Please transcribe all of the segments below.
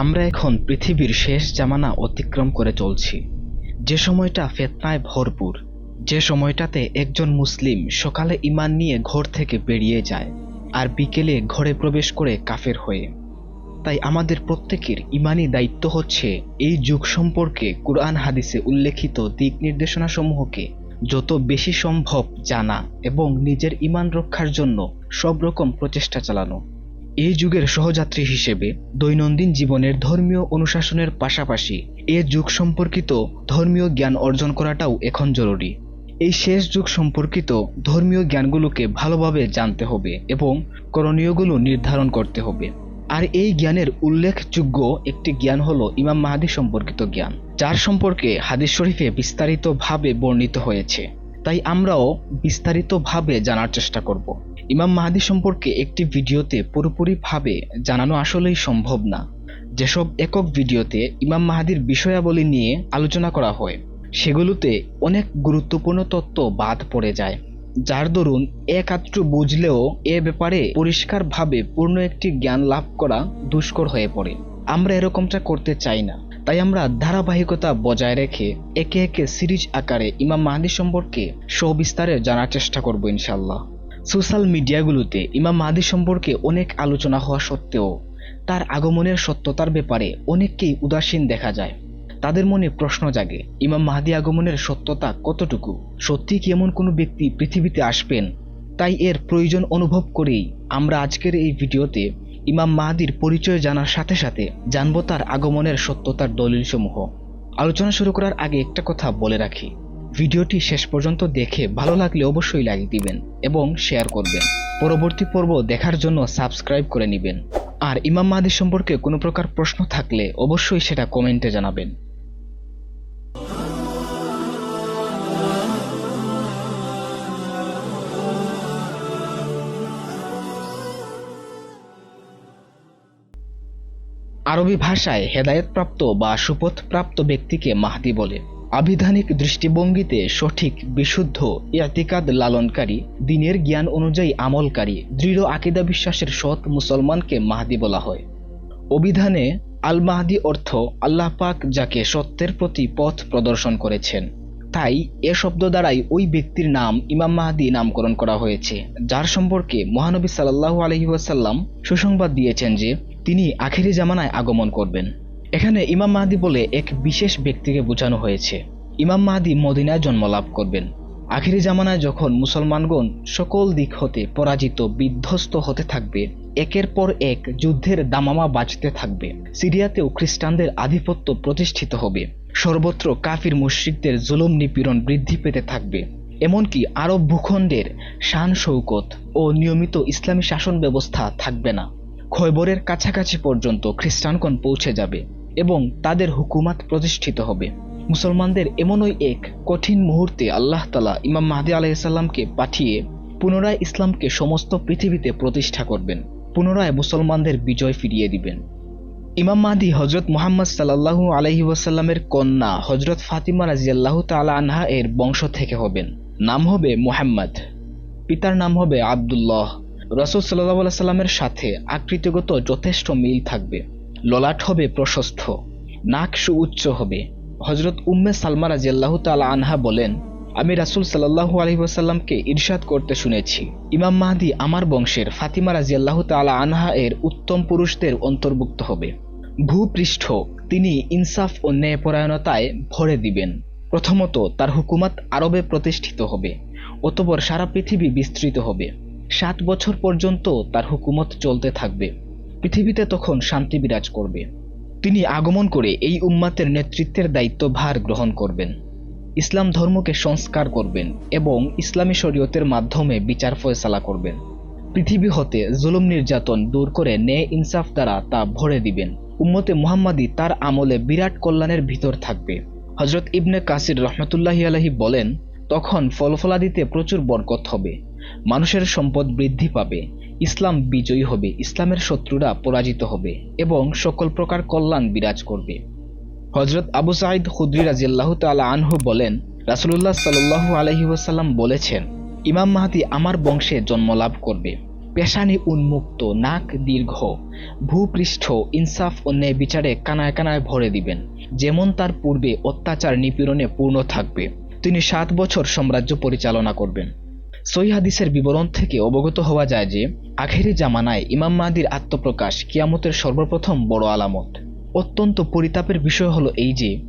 আমরা এখন পৃথিবীর শেষ জামানা অতিক্রম করে চলছি। যে সময়টা ফেতনায় ভরপুর, যে সময়টাতে একজন মুসলিম সকালে ইমান নিয়ে ঘর থেকে বেরিয়ে যায় আর বিকেলে ঘরে প্রবেশ করে কাফের হয়ে। তাই আমাদের প্রত্যেকের ইমানি দায়িত্ব হচ্ছে এই যুগ সম্পর্কে কুরআন হাদিসে উল্লেখিত দিক নির্দেশনাসমূহকে যত বেশি সম্ভব জানা এবং নিজের ইমান রক্ষার জন্য সব রকম প্রচেষ্টা চালানো। এই যুগের সহযাত্রী হিসেবে দৈনন্দিন জীবনের ধর্মীয় অনুশাসনের পাশাপাশি এ যুগ সম্পর্কিত ধর্মীয় জ্ঞান অর্জন করাটাও এখন জরুরি। এই শেষ যুগ সম্পর্কিত ধর্মীয় জ্ঞানগুলোকে ভালোভাবে জানতে হবে এবং করণীয়গুলো নির্ধারণ করতে হবে। আর এই জ্ঞানের উল্লেখযোগ্য একটি জ্ঞান হলো ইমাম মাহাদি সম্পর্কিত জ্ঞান, যার সম্পর্কে হাদিস শরীফে বিস্তারিতভাবে বর্ণিত হয়েছে। তাই আমরাও বিস্তারিতভাবে জানার চেষ্টা করব। ইমাম মাহাদি সম্পর্কে একটি ভিডিওতে পুরোপুরিভাবে জানানো আসলেই সম্ভব না। যেসব একক ভিডিওতে ইমাম মাহাদির বিষয়াবলী নিয়ে আলোচনা করা হয়, সেগুলোতে অনেক গুরুত্বপূর্ণ তত্ত্ব বাদ পড়ে যায়, যার দরুন একাত্র বুঝলেও এ ব্যাপারে পরিষ্কারভাবে পূর্ণ একটি জ্ঞান লাভ করা দুষ্কর হয়ে পড়ে। আমরা এরকমটা করতে চাই না। তাই আমরা ধারাবাহিকতা বজায় রেখে একে একে সিরিজ আকারে ইমাম মাহাদি সম্পর্কে সবিস্তারে জানার চেষ্টা করব ইনশাল্লাহ সোশ্যাল মিডিয়াগুলোতে ইমাম মাহাদি সম্পর্কে অনেক আলোচনা হওয়া সত্ত্বেও তার আগমনের সত্যতার ব্যাপারে অনেককেই উদাসীন দেখা যায়। তাদের মনে প্রশ্ন জাগে, ইমাম মাহাদি আগমনের সত্যতা কতটুকু? সত্যি কি এমন কোনো ব্যক্তি পৃথিবীতে আসবেন? তাই এর প্রয়োজন অনুভব করেই আমরা আজকের এই ভিডিওতে ইমাম মাহাদির পরিচয় জানার সাথে সাথে জানব তার আগমনের সত্যতার দলিলসমূহ। আলোচনা শুরু করার আগে একটা কথা বলে রাখি। ভিডিওটি শেষ পর্যন্ত দেখে ভালো লাগলে অবশ্যই লাইক দিবেন এবং শেয়ার করবেন। পরবর্তী পর্ব দেখার জন্য সাবস্ক্রাইব করে নেবেন। আর ইমাম মাহাদি সম্পর্কে কোনো প্রকার প্রশ্ন থাকলে অবশ্যই সেটা কমেন্টে জানাবেন। আরবি ভাষায় হেদায়েতপ্রাপ্ত বা সুপথপ্রাপ্ত ব্যক্তিকে মাহদি বলে। আবিধানিক দৃষ্টিভঙ্গিতে সঠিক, বিশুদ্ধ ইয়াতিকাদ লালনকারী, দিনের জ্ঞান অনুযায়ী আমলকারী, দৃঢ় আকিদা বিশ্বাসের সৎ মুসলমানকে মাহাদি বলা হয়। অভিধানে আল মাহদি অর্থ, আল্লাহ পাক যাকে সত্যের প্রতি পথ প্রদর্শন করেছেন। তাই এ শব্দ দ্বারাই ওই ব্যক্তির নাম ইমাম মাহাদি নামকরণ করা হয়েছে, যার সম্পর্কে মহানবী সাল্লাহ আলহি ওয়াসাল্লাম সুসংবাদ দিয়েছেন যে তিনি আখেরি জামানায় আগমন করবেন। এখানে ইমাম মাহাদি বলে এক বিশেষ ব্যক্তিকে বোঝানো হয়েছে। ইমাম মাহাদি মদিনায় জন্মলাভ করবেন। আখেরি জামানায় যখন মুসলমানগণ সকল দিক হতে পরাজিত, বিধ্বস্ত হতে থাকবে, একের পর এক যুদ্ধের দামামা বাজতে থাকবে। সিরিয়াতেও খ্রিস্টানদের আধিপত্য প্রতিষ্ঠিত হবে। সর্বত্র কাফির মুশ্রিকদের জুলুম নিপীড়ন বৃদ্ধি পেতে থাকবে। এমনকি আরব ভূখণ্ডের শান শৌকত ও নিয়মিত ইসলামী শাসন ব্যবস্থা থাকবে না। খয়বরের কাছাকাছি পর্যন্ত খ্রিস্টানগণ পৌঁছে যাবে। এবং তাদের হুকুমাত প্রতিষ্ঠিত হবে। মুসলমানদের এমনই এক কঠিন মুহূর্তে আল্লাহ তালা ইমাম মাহাদি আলাইসাল্লামকে পাঠিয়ে পুনরায় ইসলামকে সমস্ত পৃথিবীতে প্রতিষ্ঠা করবেন, পুনরায় মুসলমানদের বিজয় ফিরিয়ে দিবেন। ইমাম মাহাদি হজরত মোহাম্মদ সাল্লাহু আলহি ওয়াসাল্লামের কন্যা হজরত ফাতিমা রাজিয়াল্লাহ তালা আনহা এর বংশ থেকে হবেন। নাম হবে মোহাম্মদ। পিতার নাম হবে আবদুল্লাহ। রসুল সাল্লাহ সাল্লামের সাথে আকৃতিগত যথেষ্ট মিল থাকবে। ললাট হবে, প্রশস্ত। নাক সুউচ্চ হবে। হজরত উম্মে সালমা রাজিয়াল্লাহ তালা আনহা বলেন, আমি রাসুল সাল্লাহু আলহিহাসাল্লামকে ইরশাদ করতে শুনেছি। ইমাম মাহাদি আমার বংশের, ফাতিমা রাজিয়াল্লাহ তালা আনহা এর উত্তম পুরুষদের অন্তর্ভুক্ত হবে। ভূপৃষ্ঠ, তিনি ইনসাফ ও ন্যায়পরায়ণতায় ভরে দিবেন। প্রথমত, তার হুকুমাত আরবে প্রতিষ্ঠিত হবে। অতপর সারা পৃথিবী বিস্তৃত হবে। সাত বছর পর্যন্ত তার হুকুমত চলতে থাকবে। পৃথিবীতে তখন শান্তি বিরাজ করবে। তিনি আগমন করে এই উম্মাতের নেতৃত্বের দায়িত্ব ভার গ্রহণ করবেন। ইসলাম ধর্মকে সংস্কার করবেন এবং ইসলামী শরীয়তের মাধ্যমে বিচার ফয়সালা করবেন। পৃথিবী হতে জুলুম নির্যাতন দূর করে ন্যায় ইনসাফ দ্বারা তা ভরে দিবেন। উম্মতে মুহাম্মাদি তার আমলে বিরাট কল্যাণের ভিতর থাকবে। হজরত ইবনে কাসির রহমতুল্লাহি আলহি বলেন, তখন ফলফলাদিতে প্রচুর বরকত হবে। মানুষের সম্পদ বৃদ্ধি পাবে, ইসলাম বিজয়ী হবে, ইসলামের শত্রুরা পরাজিত হবে এবং সকল প্রকার কল্যাণ বিরাজ করবে। হজরত আবু সাঈদ খুদ্রি রাজিয়াল্লাহ তালা আনহু বলেন, রাসুলুল্লাহ সাল্লু আলহি ওয়াসাল্লাম বলেছেন, ইমাম মাহাদি আমার বংশে জন্মলাভ করবে। পেশানি উন্মুক্ত, নাক দীর্ঘ, ভূপৃষ্ঠ, ইনসাফ ও ন্যায় বিচারে কানায় কানায় ভরে দিবেন। যেমন তার পূর্বে অত্যাচার নিপীড়নে পূর্ণ থাকবে। তিনি সাত বছর সাম্রাজ্য পরিচালনা করবেন। সই হাদিসের বিবরণ থেকে অবগত হওয়া যায় যে, আখেরি জামানায় ইমাম মাহাদির আত্মপ্রকাশ কিয়ামতের সর্বপ্রথম বড় আলামত। অত্যন্ত পরিতাপের বিষয় হলো এই যে,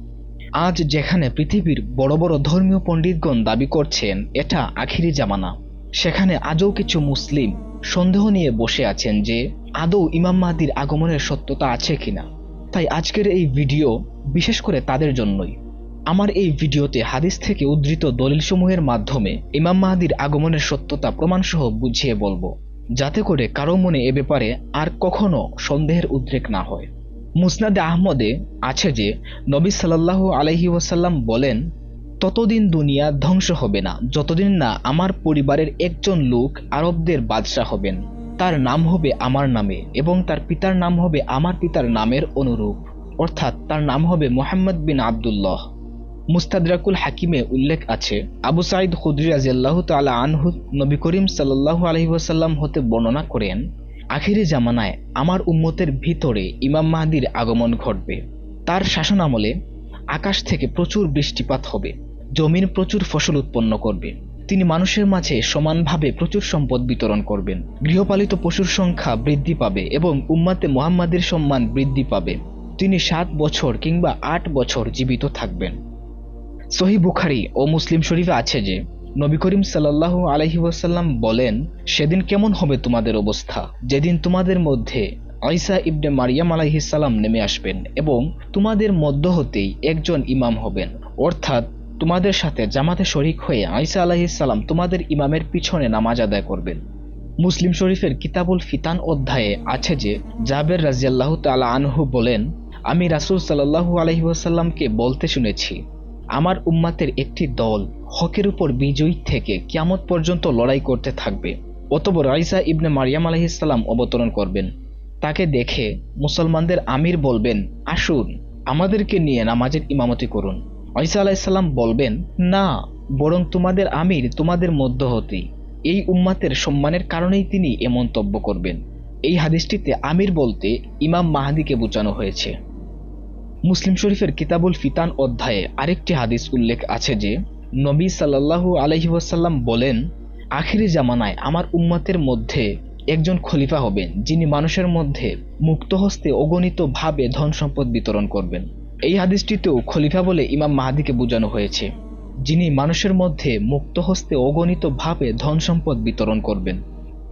আজ যেখানে পৃথিবীর বড় বড় ধর্মীয় পণ্ডিতগণ দাবি করছেন, এটা আখিরি জামানা। সেখানে আজও কিছু মুসলিম সন্দেহ নিয়ে বসে আছেন যে, আদৌ ইমাম মাহাদির আগমনের সত্যতা আছে কিনা। তাই আজকের এই ভিডিও বিশেষ করে তাদের জন্যই। আমার এই ভিডিওতে হাদিস থেকে উদ্ধৃত দলিলসমূহের মাধ্যমে ইমাম মাহাদির আগমনের সত্যতা প্রমাণসহ বুঝিয়ে বলব, যাতে করে কারও মনে এ ব্যাপারে আর কখনো সন্দেহের উদ্রেক না হয়। মুসনাদে আহমদে আছে যে, নবী সাল্লাল্লাহু আলহি ওয়াসাল্লাম বলেন, ততদিন দুনিয়া ধ্বংস হবে না, যতদিন না আমার পরিবারের একজন লোক আরবদের বাদশাহ হবেন। তার নাম হবে আমার নামে এবং তার পিতার নাম হবে আমার পিতার নামের অনুরূপ। অর্থাৎ তার নাম হবে মোহাম্মদ বিন আবদুল্লাহ। মুস্তাদরাকুল হাকিমে উল্লেখ আছে, আবু সাইদ খুদ্রি রাজিয়াল্লাহ তালা আনহু নবী করিম সাল্লাল্লাহু আলহি ওয়াসাল্লাম হতে বর্ণনা করেন, আখিরি জামানায় আমার উম্মতের ভিতরে ইমাম মাহাদির আগমন ঘটবে। তার শাসন আমলে আকাশ থেকে প্রচুর বৃষ্টিপাত হবে, জমিন প্রচুর ফসল উৎপন্ন করবে, তিনি মানুষের মাঝে সমানভাবে প্রচুর সম্পদ বিতরণ করবেন, গৃহপালিত পশুর সংখ্যা বৃদ্ধি পাবে এবং উম্মাতে মোহাম্মদের সম্মান বৃদ্ধি পাবে। তিনি সাত বছর কিংবা আট বছর জীবিত থাকবেন। সহি বুখারি ও মুসলিম শরীফে আছে যে, নবী করিম সাল্লাহ আলহি বলেন, সেদিন কেমন হবে তোমাদের অবস্থা? যেদিন তোমাদের মধ্যে আইসা ইবনে মারিয়াম আলাইহিসাল্লাম নেমে আসবেন এবং তোমাদের মধ্য হতেই একজন ইমাম হবেন। অর্থাৎ তোমাদের সাথে জামাতে শরিক হয়ে আইসা আলাইহিসাল্লাম তোমাদের ইমামের পিছনে নামাজ আদায় করবেন। মুসলিম শরীফের কিতাবুল ফিতান অধ্যায়ে আছে যে, জাবের রাজিয়াল্লাহ তালা আনহু বলেন, আমি রাসুল সাল্লাহু আলহিবাসাল্লামকে বলতে শুনেছি আমার উম্মাতের একটি দল হকের উপর বিজয়ী থেকে কিয়ামত পর্যন্ত লড়াই করতে থাকবে। অতপর রাইসা ইবনে মারিয়াম আলহিসাল্লাম অবতরণ করবেন। তাকে দেখে মুসলমানদের আমির বলবেন, আসুন, আমাদেরকে নিয়ে নামাজের ইমামতি করুন। আইসা আলাইসাল্লাম বলবেন, না, বরং তোমাদের আমির তোমাদের মধ্য হতেই এই উম্মাতের সম্মানের কারণেই তিনি এ মন্তব্য করবেন। এই হাদিসটিতে আমির বলতে ইমাম মাহাদিকে বোঝানো হয়েছে। মুসলিম শরীফের কিতাবুল ফিতান অধ্যায়ে আরেকটি হাদিস উল্লেখ আছে যে, নবী সাল্লাল্লাহু আলহি ওয়াসাল্লাম বলেন, আখিরি জামানায় আমার উম্মতের মধ্যে একজন খলিফা হবেন, যিনি মানুষের মধ্যে মুক্ত হস্তে অগণিত ভাবে ধন সম্পদ বিতরণ করবেন। এই হাদিসটিতেও খলিফা বলে ইমাম মাহাদিকে বোঝানো হয়েছে, যিনি মানুষের মধ্যে মুক্ত হস্তে অগণিত ভাবে ধন সম্পদ বিতরণ করবেন।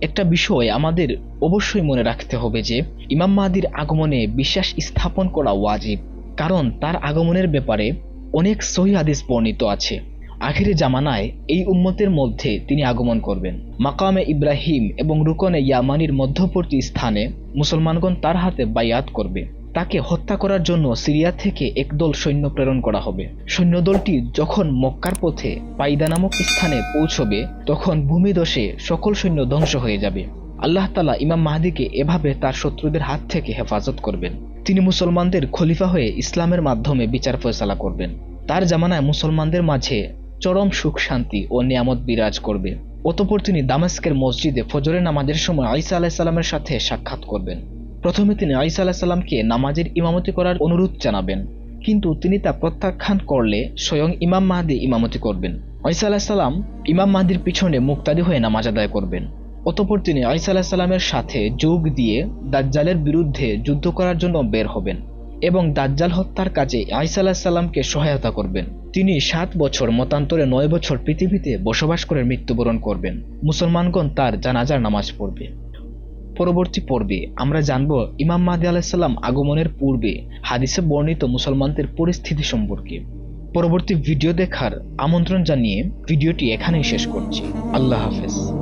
একটা বিষয় আমাদের অবশ্যই মনে রাখতে হবে যে, ইমাম মাহাদির আগমনে বিশ্বাস স্থাপন করা ওয়াজিব। কারণ তার আগমনের ব্যাপারে অনেক সহি হাদিস বর্ণিত আছে। আখিরে জামানায় এই উম্মতের মধ্যে তিনি আগমন করবেন। মাকামে ইব্রাহিম এবং রুকনে ইয়ামানির মধ্যবর্তী স্থানে মুসলমানগণ তার হাতে বায়াত করবে। তাকে হত্যা করার জন্য সিরিয়া থেকে একদল সৈন্য প্রেরণ করা হবে। সৈন্যদলটি যখন মক্কার পথে পাইদা নামক স্থানে পৌঁছবে, তখন ভূমিদশে সকল সৈন্য ধ্বংস হয়ে যাবে। আল্লাহ তালা ইমাম মাহাদিকে এভাবে তার শত্রুদের হাত থেকে হেফাজত করবেন। তিনি মুসলমানদের খলিফা হয়ে ইসলামের মাধ্যমে বিচার ফয়সালা করবেন। তার জামানায় মুসলমানদের মাঝে চরম সুখ, শান্তি ও নিয়ামত বিরাজ করবে। অতপর তিনি দামেস্কের মসজিদে ফজরের নামাজের সময় আইসা আলাহিসাল্লামের সাথে সাক্ষাৎ করবেন। প্রথমে তিনি আইসা আলাহিসাল্লামকে নামাজের ইমামতি করার অনুরোধ জানাবেন। কিন্তু তিনি তা প্রত্যাখ্যান করলে স্বয়ং ইমাম মাহাদি ইমামতি করবেন। আইসা আলাহিসাল্লাম ইমাম মাহাদির পিছনে মুক্তাদি হয়ে নামাজ আদায় করবেন। অতপর তিনি আইসা সাথে যোগ দিয়ে দাজ্জালের বিরুদ্ধে যুদ্ধ করার জন্য বের হবেন এবং দাজ্জাল হত্যার কাজে আইসা সহায়তা করবেন। তিনি সাত বছর মতান্তরে নয় বছর পৃথিবীতে বসবাস করে মৃত্যুবরণ করবেন। মুসলমানগণ তার জানাজার নামাজ পড়বে। পরবর্তী পর্বে আমরা জানব ইমাম মাহদি আলাহিসাল্লাম আগমনের পূর্বে হাদিসে বর্ণিত মুসলমানদের পরিস্থিতি সম্পর্কে। পরবর্তী ভিডিও দেখার আমন্ত্রণ জানিয়ে ভিডিওটি এখানেই শেষ করছি। আল্লাহ হাফেজ।